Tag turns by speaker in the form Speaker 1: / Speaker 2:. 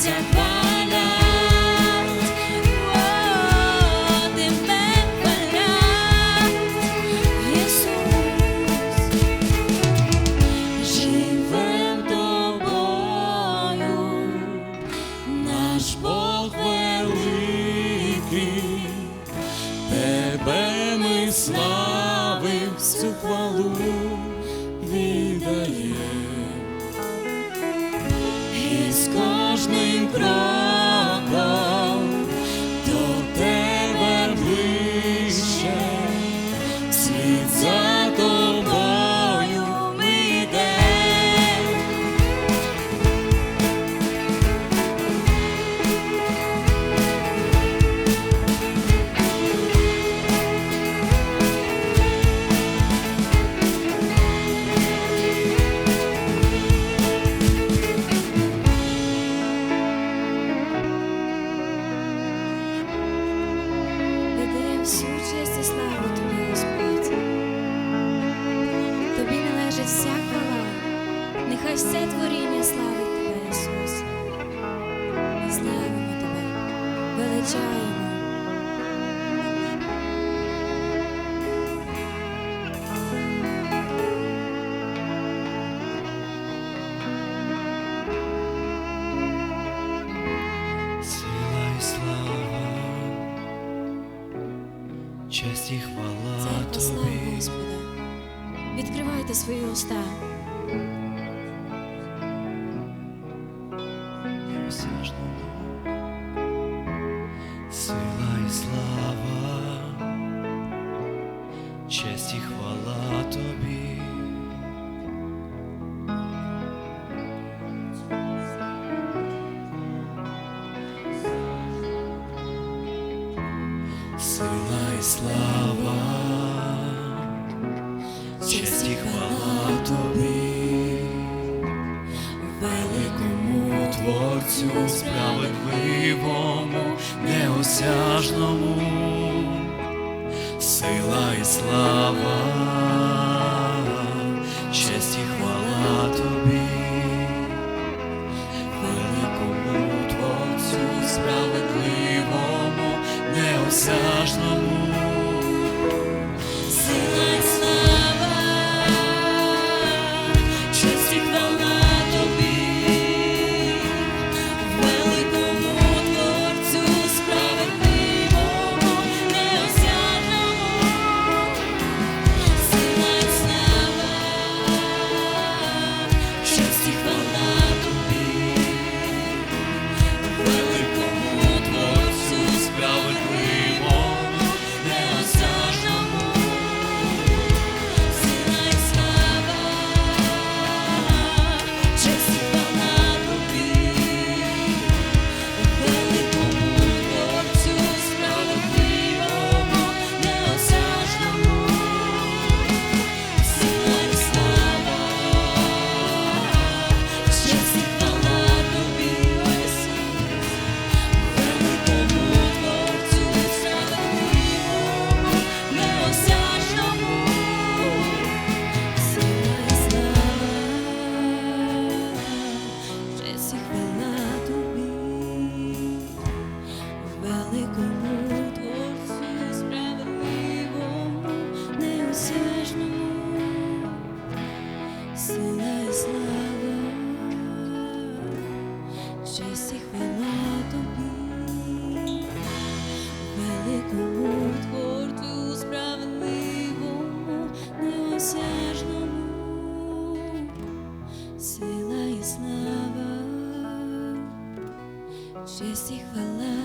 Speaker 1: Step. nem prova. Належить вся хвала, нехай все творіння славить Тебе, Ісус. Ми славимо Тебе, величаємо.
Speaker 2: Слава, честь і хвала тобі.
Speaker 1: Господа. Відкривайте свої уста.
Speaker 2: Сила і слава, честь і хвала тобі. Сила і слава, честь і хвала тобі, великому творцю справедливому, неосяжному, сила і слава, честь і хвала тобі, великому творцю справедливому, неосяжному.
Speaker 3: Честь і хвала